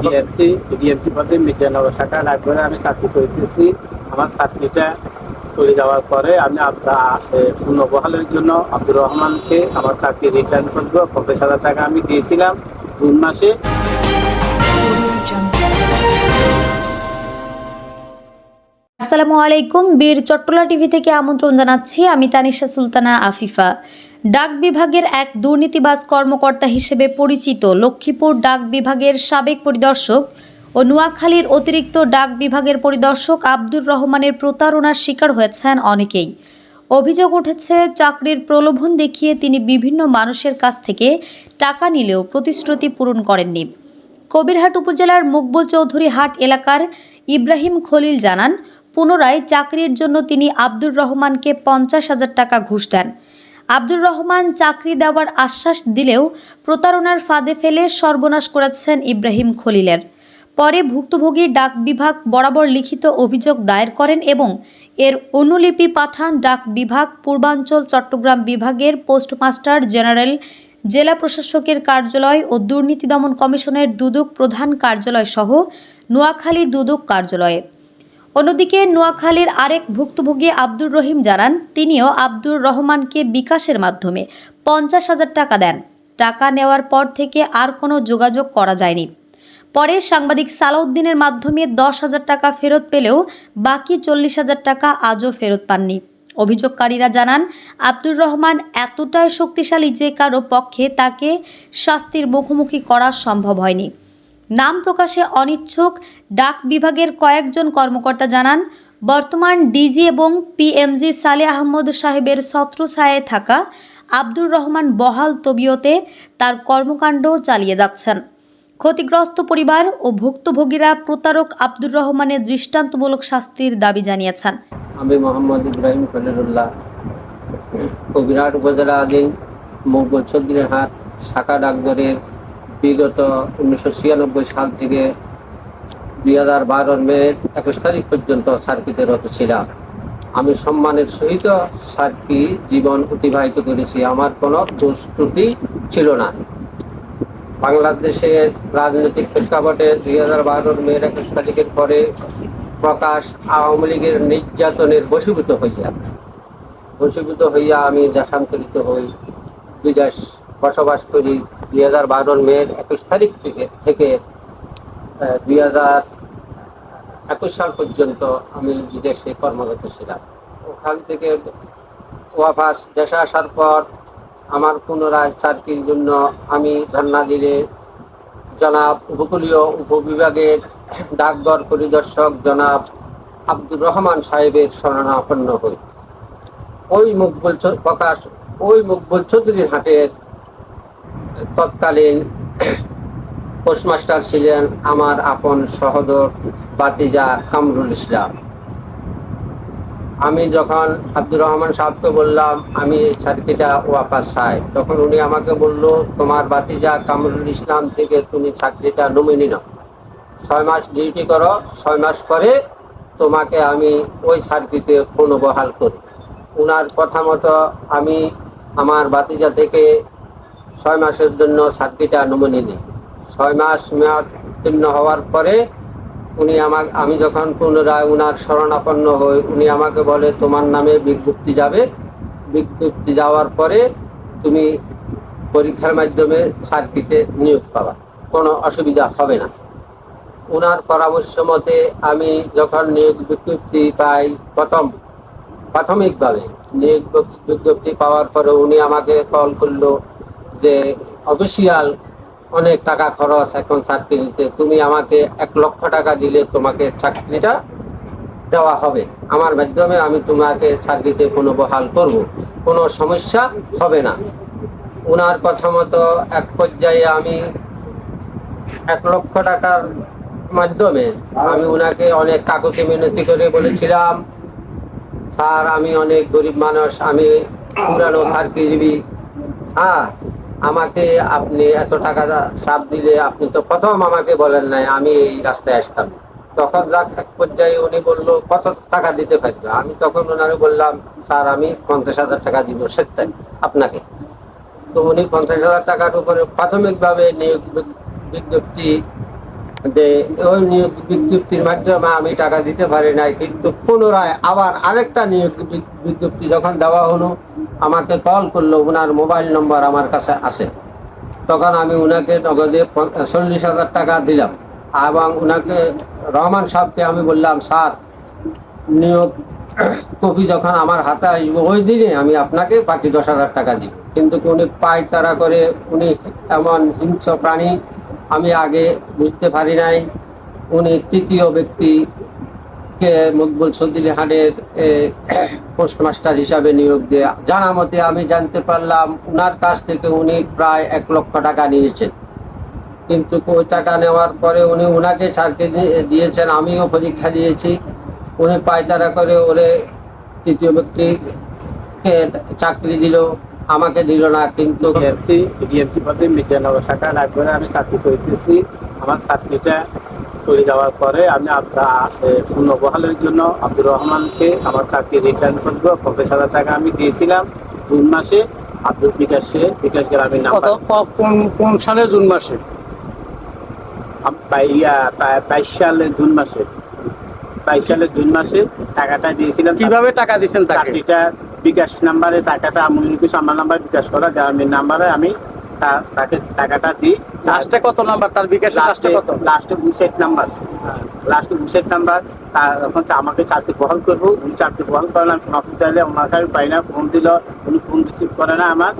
BMC BMC পদে মির্জানগর শাখা ডাকঘরে আমি চাকরি করতেছি। আমার চাকরিটা চলে যাওয়ার পরে আমি পুনর্বহালের জন্য আব্দুর রহমানকে আমার চাকরি রিটার্ন করব। পঞ্চাশ হাজার টাকা আমি দিয়েছিলাম জুন মাসে। আসসালামু আলাইকুম, বীর চট্টলা টিভি থেকে আমন্ত্রণ জানাচ্ছি। আমি তানিশা সুলতানা, আফিফা। ডাক বিভাগের এক দুর্নীতিবাজ কর্মকর্তা হিসেবে পরিচিত লক্ষ্মীপুর ডাক বিভাগের সাবেক পরিদর্শক ও নোয়াখালীর অতিরিক্ত ডাক বিভাগের পরিদর্শক আব্দুর রহমানের প্রতারণার শিকার হয়েছেন অনেকেই। অভিযোগ উঠেছে, চাকরির প্রলোভন দেখিয়ে তিনি বিভিন্ন মানুষের কাছ থেকে টাকা নিলেও প্রতিশ্রুতি পূরণ করেননি। কবিরহাট উপজেলার মকবুল চৌধুরী হাট এলাকার ইব্রাহিম খলিল জানান, পুনরায় চাকরির জন্য তিনি আব্দুর রহমানকে পঞ্চাশ হাজার টাকা ঘুষ দেন। আব্দুর রহমান চাকরি দেওয়ার আশ্বাস দিলেও প্রতারণার ফাঁদে ফেলে সর্বনাশ করেছেন ইব্রাহিম খলিলের। পরে ভুক্তভোগী ডাক বিভাগ বরাবর লিখিত অভিযোগ দায়ের করেন এবং এর অনুলিপি পাঠান ডাক বিভাগ, পূর্বাঞ্চল, চট্টগ্রাম বিভাগের পোস্টমাস্টার জেনারেল, জেলা প্রশাসকের কার্যালয় ও দুর্নীতি দমন কমিশনের দুদক প্রধান কার্যালয় সহ নোয়াখালী দুদক কার্যালয়ে। অন্যদিকে নোয়াখালীর আরেক ভুক্তভোগী আব্দুর রহিম জানান, তিনিও আব্দুর রহমানকে বিকাশের মাধ্যমে পঞ্চাশ হাজার টাকা দেন। টাকা নেওয়ার পর থেকে আর কোনো যোগাযোগ করা যায়নি। পরে সাংবাদিক সালাউদ্দিনের মাধ্যমে দশ হাজার টাকা ফেরত পেলেও বাকি চল্লিশ হাজার টাকা আজও ফেরত পাননি। অভিযোগকারীরা জানান, আব্দুর রহমান এতটাই শক্তিশালী যে কারও পক্ষে তাকে শাস্তির মুখোমুখি করা সম্ভব হয়নি। নাম প্রকাশে অনিচ্ছুক ডাক বিভাগের কয়েকজন কর্মকর্তা জানান, বর্তমান ডিজি এবং পিএমজি সালে আহমদ সাহেবের ছত্রছায়ায় থাকা আব্দুর রহমান বহাল তবিয়তে তার কর্মকাণ্ড চালিয়ে যাচ্ছেন। ক্ষতিগ্রস্ত পরিবার ও ভুক্তভোগীরা প্রতারক আব্দুর রহমানের দৃষ্টান্তমূলক শাস্তির দাবি জানিয়েছেন। আমি মোহাম্মদ ইব্রাহিম খলিলুল্লাহ কবিরাট উপজেলাধীন মকবুল চৌধুরী হাট, শাখা ডাকঘরের বিগত উনিশশো ছিয়ানব্বই সাল থেকে দুই হাজার বারোর মে একুশ তারিখ পর্যন্ত সার্কিতে রত ছিলাম। আমি সম্মানের সহিত সার্কি জীবন অতিবাহিত করেছি। আমার কোনো দোষ ত্রুটি ছিল না। বাংলাদেশের রাজনৈতিক প্রেক্ষাপটে দুই হাজার বারোর মে একুশ তারিখের পরে প্রকাশ আওয়ামী লীগের নির্যাতনের বশীভূত হইয়া। বশীভূত হইয়া আমি দেশান্তরিত হই। বিদেশ বসবাস করি। দুই হাজার বারোর মের একুশ তারিখ থেকে থেকে দুই হাজার একুশ সাল পর্যন্ত আমি বিদেশে কর্মরত ছিলাম। ওখান থেকে ওয়াফাস দেশে আসার পর আমার পুনরায় চাকরির জন্য আমি ধর্ণা দিলে জনাব উপকূলীয় উপবিভাগের ডাকঘর পরিদর্শক জনাব আব্দুর রহমান সাহেবের শরণাপন্ন হই। ওই মুকবুল প্রকাশ ওই মুকবুল চৌধুরীর হাটের তৎকালীন পোস্টমাস্টার ছিলেন আমার আপন সহদর বাতিজা কামরুল ইসলাম। আমি যখন আব্দুর রহমান সাহেবকে বললাম, আমি এই চাকরিটা ওয়াপাস চাই। তখন উনি আমাকে বলল, তোমার বাতিজা কামরুল ইসলাম থেকে তুমি চাকরিটা নমিনি নাও। ছয় মাস ডিউটি করো, ছয় মাস পরে তোমাকে আমি ওই সার্কিটে পুনর্বহাল করি। ওনার কথা মতো আমি আমার বাতিজা থেকে ছয় মাসের জন্য সার্কিটা নমিনি নিই। ছয় মাস মেয়াদ উত্তীর্ণ হওয়ার পরে উনি আমার আমি যখন পুনরায় উনার শরণাপন্ন হই, উনি আমাকে বলে, তোমার নামে বিজ্ঞপ্তি যাবে। বিজ্ঞপ্তি যাওয়ার পরে তুমি পরীক্ষার মাধ্যমে সার্কিটে নিয়োগ পাবা। কোনো অসুবিধা হবে না। ওনার পরামর্শ মতে আমি যখন নিয়োগ বিজ্ঞপ্তি পাই প্রথম, প্রাথমিকভাবে নিয়োগ বিজ্ঞপ্তি পাওয়ার পরে উনি আমাকে কল করল যে অফিসিয়াল অনেক টাকা খরচ এখন চাকরি নিতে, তুমি আমাকে এক লক্ষ টাকা দিলে তোমাকে চাকরিটা দেওয়া হবে। আমার মাধ্যমে আমি তোমাকে চাকরিতে কোনো বহাল করব, কোনো সমস্যা হবে না। ওনার কথা মতো এক পর্যায়ে আমি এক লক্ষ টাকার মাধ্যমে আমি ওনাকে অনেক কাকুতি মিনতি করে বলেছিলাম, স্যার, আমি অনেক গরিব মানুষ, আমি পুরানো সার্কিজীবী হ্যাঁ আমাকে আপনি এত টাকা চাপ দিলে আপনি তো প্রথম আমাকে বলেন নাই, আমি এই রাস্তায় আসতাম। তখন যাক, এক পর্যায়ে উনি বলল, কত টাকা দিতে পারবে? আমি তখন ওনারে বললাম, স্যার, আমি পঞ্চাশ হাজার টাকা দিব স্বেচ্ছায়, আপনাকে। তো উনি পঞ্চাশ হাজার টাকার উপরে প্রাথমিকভাবে নিয়োগ বিজ্ঞপ্তি যে ওই নিয়োগ বিজ্ঞপ্তির মাধ্যমে আমি টাকা দিতে পারি নাই, কিন্তু পুনরায় আবার আরেকটা নিয়োগ বিজ্ঞপ্তি যখন দেওয়া হলো আমাকে কল করল ওনার মোবাইল নম্বর আমার কাছে আছে। তখন আমি ওনাকে নগদে চল্লিশ হাজার টাকা দিলাম এবং ওনাকে রহমান সাহেবকে আমি বললাম, স্যার, নিয়োগ কপি যখন আমার হাতে আসবে, ওই দিনে আমি আপনাকে বাকি দশ হাজার টাকা দিই কিন্তু উনি পায় তারা করে, উনি এমন হিংস্র প্রাণী, আমি আগে বুঝতে পারি নাই। উনি তৃতীয় ব্যক্তি মকবুল সদিলি হাটের পোস্টমাস্টার হিসাবে নিয়োগ দিয়ে। জানা মতে আমি জানতে পারলাম, উনার কাছ থেকে উনি প্রায় এক লক্ষ টাকা নিয়েছেন। কিন্তু ওই টাকা নেওয়ার পরে উনি ওনাকে ছাড়কে দিয়েছেন, আমিও পরীক্ষা দিয়েছি। উনি পায়তারা করে ওরে তৃতীয় ব্যক্তিকে চাকরি দিল, আমাকে দিল না, কিন্তু আমি চাকরি করতেছি। আমার চাকরিটা চলে যাওয়ার পরে আমি আপনার পুনর্বহালের জন্য আব্দুর রহমানকে আমার চাকরি রিটার্ন করব পঞ্চাশ হাজার টাকা আমি দিয়েছিলাম জুন মাসে। আব্দুল বিকাশে বিকাশ নাম্বার। ক- কোন কোন সালের জুন মাসে? বাইশ সালের জুন মাসে। বাইশ সালের জুন মাসে টাকাটা দিয়েছিলাম। কীভাবে টাকা দিয়েছেন চাকরিটা বিকাশ নাম্বারে টাকাটা আমুল আমার নাম্বার বিকাশ করা গ্রামীণ নাম্বারে আমি তাকে টাকাটা দিই। লাস্টে কত নাম্বার তার বিকাশ লাস্টে কত? লাস্টে বুসেট নাম্বার লাস্টে বুসেট নাম্বার তখন আমাকে চাকরি বহল করব। উনি চাকরি বহল করলাম সমাপ্তি চাইলে ওনাকে আমি পাই না ফোন দিল। উনি ফোন রিসিভ করে না আমার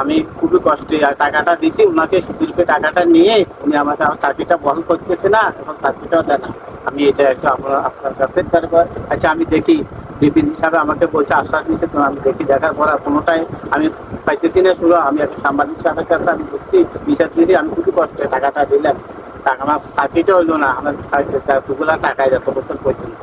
আমি খুবই কষ্টে টাকাটা দিছি ওনাকে সুদীর্ঘ টাকাটা নিয়ে উনি আমাকে আমার চাকরিটা বহল করতেছে না এবং চাকরিটাও দেয় না। আমি এটা একটু আপনার আপনার কাছে তারপর আচ্ছা আমি দেখি, বিপিন হিসাবে আমাকে বলছে, আশ্বাস দিয়েছে, তো আমি দেখি, দেখার পর কোনোটাই আমি পাইতেছি না শুরু আমি একটা সাংবাদিক সাহেবের কাছে আমি বুঝছি, বিচার দিয়েছি, আমি খুবই কষ্টে টাকাটা দিলাম। টাকা আমার চাকরিটা হইল না, আমার চাকরিটা দুগুলা টাকায় যত বছর পর্যন্ত।